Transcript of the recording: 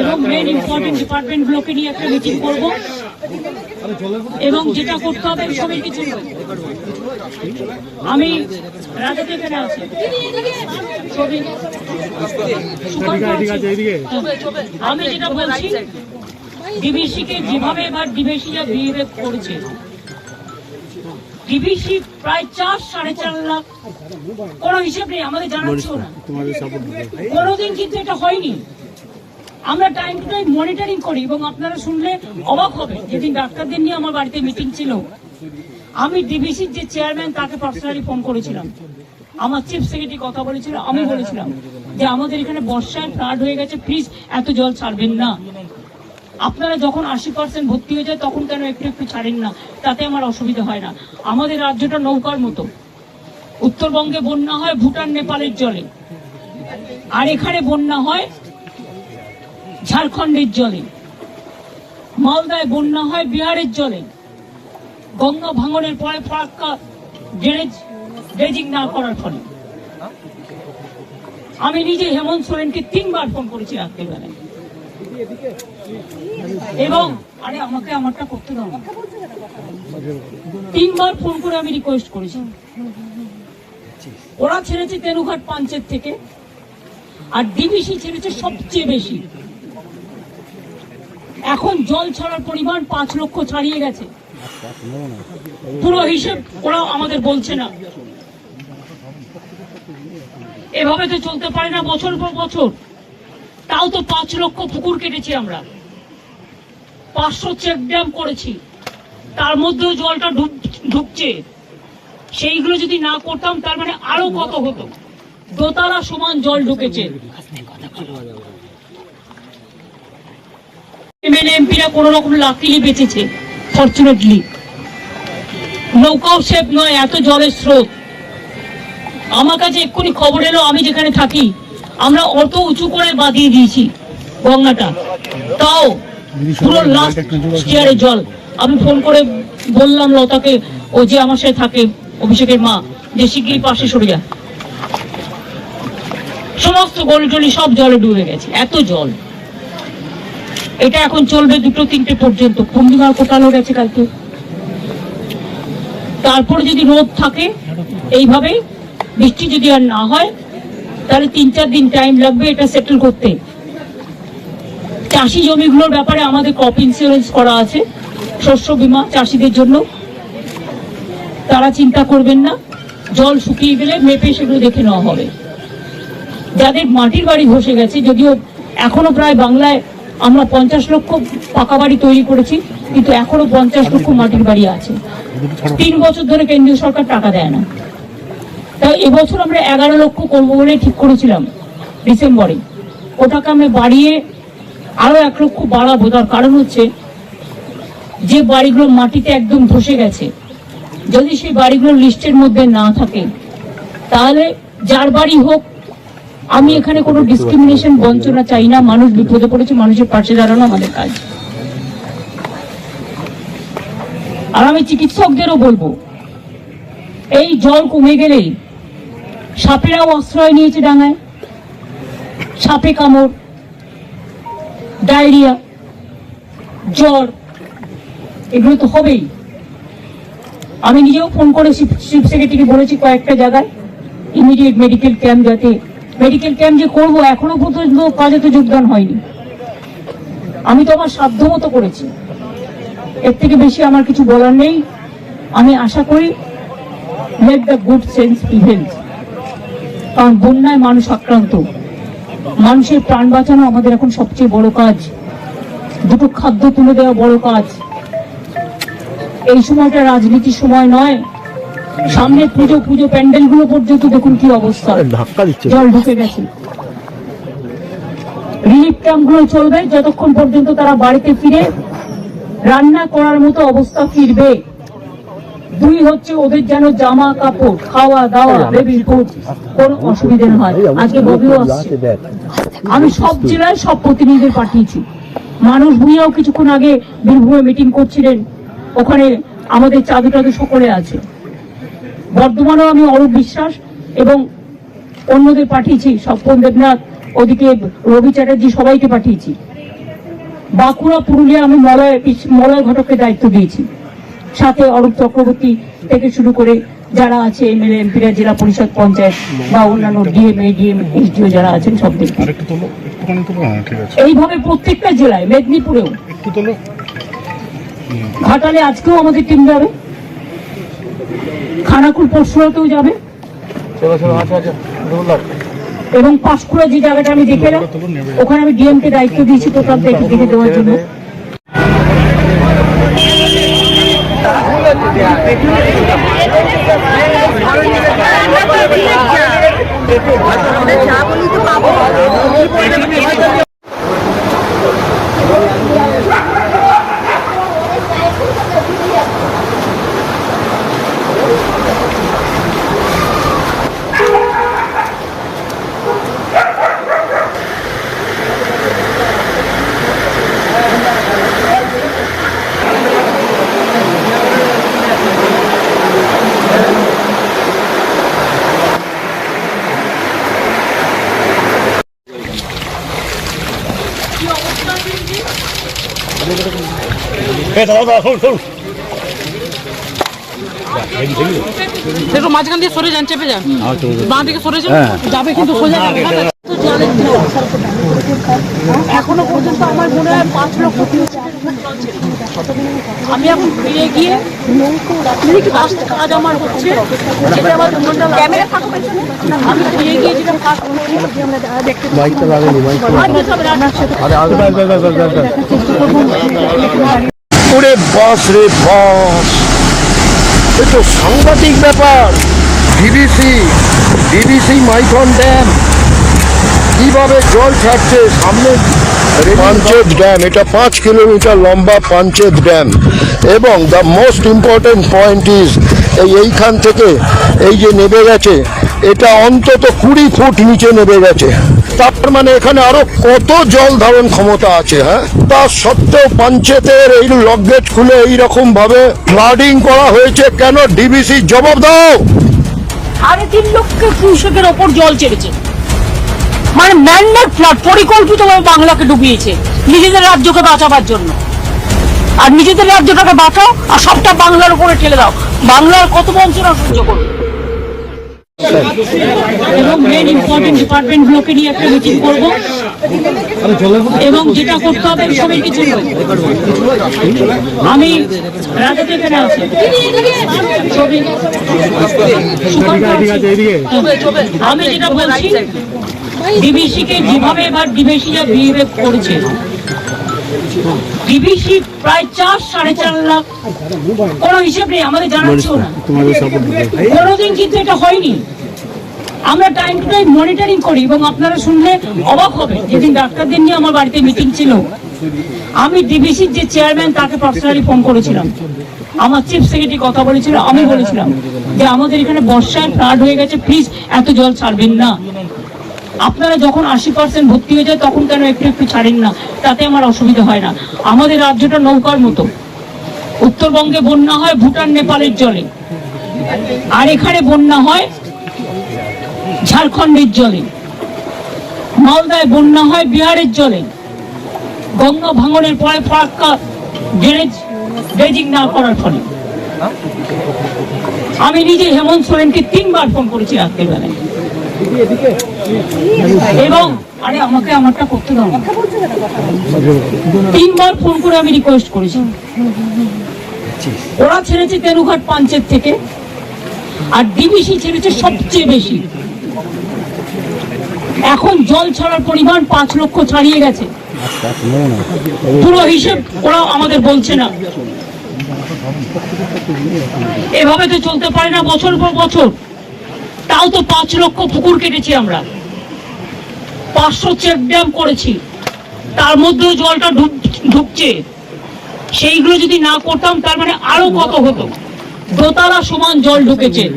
এবং main important ডিপার্টমেন্টগুলোকে নিয়ে একটা মিটিং করব। এবং যেটা করতে হবে সবাই কিছু আমি রাজাতে এখানে আছি। আমি যেটা বলছি ডিবিসি কে যেভাবে এবার ডিবিসি যা বিহেভ করেছে ডিবিসি প্রায় চার সাড়ে চার লাখ। কোনো হিসেব নেই আমাদের জানাচ্ছেও না কোনোদিন কিন্তু এটা হয়নি। আমরা টাইম টু টাইম মনিটরিং করি এবং আপনারা শুনলে অবাক হবে যেদিন ডাক্তারদের নিয়ে আমার বাড়িতে মিটিং ছিল আমি ডিবিসির যে চেয়ারম্যান তাকে পার্সোনালি ফোন করেছিলাম। আমার চিফ সেক্রেটারি কথা বলেছিল আমি বলেছিলাম যে আমাদের এখানে বর্ষায় ফ্লাড হয়ে গেছে প্লিজ এত জল ছাড়বেন না। আপনারা যখন আশি পার্সেন্ট ভর্তি হয়ে যায়, তখন কেন একটু একটু ছাড়েন না? তাতে আমার অসুবিধা হয় না। আমাদের রাজ্যটা নৌকার মতো। উত্তরবঙ্গে বন্যা হয় ভুটান, নেপালের জলে। আর এখানে বন্যা হয় ঝাড়খণ্ডের জলে। মালদায় বন্যা হয় বিহারের জলে। গঙ্গা ভাঙনের পরে ফারাক্কা ড্রেজিং না করার ফলে। আমি নিজে হেমন্ত সোরেনকে তিনবার ফোন করেছি রাত্রিবেলায়। এবং আরে আমাকে আমারটা করতে দাও। তিনবার ফোন করে আমি রিকোয়েস্ট করেছি। ওরা ছেড়েছে তেনুঘাট পাঞ্চের থেকে, আর ডিবিসি ছেড়েছে সবচেয়ে বেশি। এখন জল ছাড়ার পরিমাণ পাঁচ লক্ষ ছাড়িয়ে গেছে। পুরো হিসেব ওরা আমাদের বলছে না। এভাবে তো চলতে পারে না বছর পর বছর। তাও তো পাঁচ লক্ষ পুকুর কেটেছি আমরা। পাঁচশো চেক ড্যাম করেছি। তার মধ্যেও জলটা ঢুক- ঢুকছে। সেইগুলো যদি না করতাম, তার মানে আরও কত হতো? দোতলা সমান জল ঢুকেছে। এমএলএ এমপিরা কোন রকম লাকিলি বেঁচেছে ফর্চুনেটলি নৌকাও সেফ নয়, এত জলের স্রোত। আমার কাছে এক্ষুনি খবর এলো, আমি যেখানে থাকি, আমরা অত উঁচু করে বাঁধিয়ে দিয়েছি গঙ্গাটা। তাও পুরো লাস্ট চেয়ারে জল। আমি ফোন করে বললাম লতাকে, ও যে আমার সাথে থাকে, অভিষেকের মা, যে শিগগিরই পাশে সরে যা। সমস্ত গলি টলি সব জলে ডুবে গেছে, এত জল। এটা এখন চলবে দুটো তিনটে পর্যন্ত। পূর্ণিমার কোটালো গেছে কালকে? তারপরে যদি রোদ থাকে, এইভাবে বৃষ্টি যদি আর না হয়, তাহলে তিন চার দিন টাইম লাগবে এটা সেটেল করতে। চাষি জমিগুলোর ব্যাপারে আমাদের ক্রপ ইন্স্যুরেন্স করা আছে, শস্য বীমা চাষিদের জন্য। তারা চিন্তা করবেন না, জল শুকিয়ে গেলে মেপে সেগুলো দেখে নেওয়া হবে। যাদের মাটির বাড়ি ধসে গেছে, যদিও এখনও প্রায় বাংলায় আমরা পঞ্চাশ লক্ষ পাকা বাড়ি তৈরি করেছি, কিন্তু এখনও পঞ্চাশ লক্ষ মাটির বাড়ি আছে। তিন বছর ধরে কেন্দ্রীয় সরকার টাকা দেয় না। তাই এবছর আমরা এগারো লক্ষ করব বলে ঠিক করেছিলাম, ডিসেম্বরে। ওটাকে আমরা বাড়িয়ে আরও এক লক্ষ বাড়াবো। তার কারণ হচ্ছে, যে বাড়িগুলো মাটিতে একদম ধসে গেছে, যদি সেই বাড়িগুলো লিস্টের মধ্যে না থাকে, তাহলে যার বাড়ি হোক, আমি এখানে কোনো ডিসক্রিমিনেশন বঞ্চনা চাই না। মানুষ বিপদে পড়েছে, মানুষের পাশে দাঁড়ানো আমাদের কাজ। আর আমি চিকিৎসকদেরও বলব, এই জল কমে গেলেই সাপেরাও আশ্রয় নিয়েছে ডাঙায়। সাপে কামড় ডায়রিয়া, জ্বর, এগুলো তো হবেই। আমি নিজেও ফোন করে চিফ সেক্রেটারিকে বলেছি কয়েকটা জায়গায় ইমিডিয়েট মেডিকেল ক্যাম্প যাতে মেডিকেল ক্যাম্প যে করব, এখনও পর্যন্ত কাজে তো যোগদান হয়নি। আমি তো আমার সাধ্য মতো করেছি। এর থেকে বেশি আমার কিছু বলার নেই। আমি আশা করি let the good sense prevail কারণ বন্যায় মানুষ আক্রান্ত। মানুষের প্রাণ বাঁচানো আমাদের এখন সবচেয়ে বড় কাজ। দুটো খাদ্য তুলে দেওয়া বড় কাজ। এই সময়টা রাজনীতির সময় নয়। সামনে পুজো পুজো প্যান্ডেলগুলো পর্যন্ত দেখুন কি অবস্থা। জল ঢুকে গেছে। রিলিফ ক্যাম্পগুলো চলবে যতক্ষণ পর্যন্ত তারা বাড়িতে ফিরে রান্না করার মতো অবস্থা ফিরবে। দুই হচ্ছে ওদের যেন জামা কাপড় খাওয়া দাওয়া বেবি ফুড কোন অসুবিধে না হয় আজকে ববিও আসছে। আমি সব জেলায় সব প্রতিনিধিদের পাঠিয়েছি। মানুষ ভুঁইয়াও কিছুক্ষণ আগে বীরভূমে মিটিং করছিলেন। ওখানে আমাদের চাদু টাদু সকলে আছে। বর্ধমানেও আমি অরূপ বিশ্বাস এবং অন্যদের পাঠিয়েছি। স্বপন দেবনাথ ওদিকে রবি চ্যাটার্জি সবাইকে পাঠিয়েছি। বাঁকুড়া পুরুলিয়া আমি মলয় মলয় ঘটককে দায়িত্ব দিয়েছি। সাথে অরূপ চক্রবর্তী থেকে শুরু করে যারা আছে এমএলএ এমপিরা জেলা পরিষদ পঞ্চায়েত বা অন্যান্য ডিএম এডিএম এসডিও যারা আছেন একটুখানি তোলো হ্যাঁ ঠিক আছে। এইভাবে প্রত্যেকটা জেলায় মেদিনীপুরেও। ঘাটালে আজকেও আমাদের টিম যাবে। খানাকুল পরশুরাতেও যাবে। এবং পাঁশকুড়া যে জায়গাটা আমি দেখে ওখানে আমি ডিএম কে দায়িত্ব দিয়েছি টোটাল দেখে দেখে দেওয়ার জন্য। একটু মাঝখান দিয়ে সরে যান চেপে যান। বাঁ দিকে সরে যান যাবে কিন্তু সোজা। এখনও পর্যন্ত আমার মনে হয় পাঁচ লক্ষ আমি এখন ফিরে গিয়ে ফার্স্ট কাজ আমার হচ্ছে যেটা আমার আমি ফিরে গিয়ে যেটা ফার্স্ট লাগানি ওরে বাস রে বাস। এ তো সাংঘাতিক ব্যাপার। ডিবিসি ডিবিসি মাইথন ড্যাম কীভাবে জল ছাড়ছে সামনে? পাঞ্চেত ড্যাম এটা পাঁচ কিলোমিটার লম্বা পাঞ্চেত ড্যাম এবং the most important point is এই এইখান থেকে এই যে নেবে গেছে, এটা অন্তত কুড়ি ফুট নিচে নেবে গেছে। তার মানে এখানে আরও কত জল ধারণ ক্ষমতা আছে হ্যাঁ? তা সত্ত্বেও পঞ্চায়েতের এই লকগেট খুলে এইরকম ভাবে ফ্লাডিং করা হয়েছে, কেন ডিবিসি জবাব তিন লক্ষ ওপর জল মানে পরিকল্পিতভাবে বাংলাকে ডুবিয়েছে, নিজেদের রাজ্যকে বাঁচাবার জন্য। আর নিজেদের বাঁচাও, আর সবটা বাংলার ঠেলে দাও। বাংলার কত বঞ্চনা সহ্য করবে? এবং মেন ইম্পর্টেন্ট ডিপার্টমেন্ট গুলোকে নিয়ে একটা মিটিং করব এবং যেটা করতে হবে সবাই কিছু আমি। আমি যেটা বলছি ডিবিসি কে যেভাবে এবার যা বিহেভ করেছে ডিবিসি প্রায় চার সাড়ে চার লাখ। কোনো হিসেব নেই আমাদের জানাচ্ছেও না। কোনোদিন কিন্তু এটা হয়নি। আমরা টাইম টু টাইম মনিটরিং করি এবং আপনারা শুনলে অবাক হবে যেদিন ডাক্তারদের নিয়ে আমার বাড়িতে মিটিং ছিল আমি ডিবিসির যে চেয়ারম্যান তাকে পার্সোনালি ফোন করেছিলাম। আমার চিফ সেক্রেটারি কথা বলেছিল আমি বলেছিলাম যে আমাদের এখানে বর্ষায় ফ্লাড হয়ে গেছে প্লিজ এত জল ছাড়বেন না। আপনারা যখন আশি পার্সেন্ট ভর্তি হয়ে যায়, তখন কেন একটু একটু ছাড়েন না? তাতে আমার অসুবিধা হয় না। আমাদের রাজ্যটা নৌকার মতো। উত্তরবঙ্গে বন্যা হয় ভুটান, নেপালের জলে। আর এখানে বন্যা হয় ঝাড়খণ্ডের জলে। মালদায় বন্যা হয় বিহারের জলে। গঙ্গা ভাঙনের পরে ফারাক্কা ড্রেনেজ, ড্রেজিং না করার ফলে। আমি নিজে হেমন্ত সোরেনকে তিনবার ফোন করেছি রাত্রের বেলায় এবং আরে আমাকে আমারটা করতে দাও। তিনবার ফোন করে আমি রিকোয়েস্ট করেছি। ওরা ছেড়েছে তেনুঘাট পাঞ্চের থেকে, আর ডিবিসি ছেড়েছে সবচেয়ে বেশি। এখন জল ছাড়ার পরিমাণ পাঁচ লক্ষ ছাড়িয়ে গেছে। পুরো হিসেব ওরা আমাদের বলছে না। এভাবে তো চলতে পারে না বছর পর বছর। তাও তো পাঁচ লক্ষ পুকুর কেটেছি আমরা। পাঁচশো চেক ড্যাম করেছি। তার মধ্যেও জলটা ঢুক- ঢুকছে। সেইগুলো যদি না করতাম, তার মানে আরও কত হতো? দোতলা সমান জল ঢুকেছে।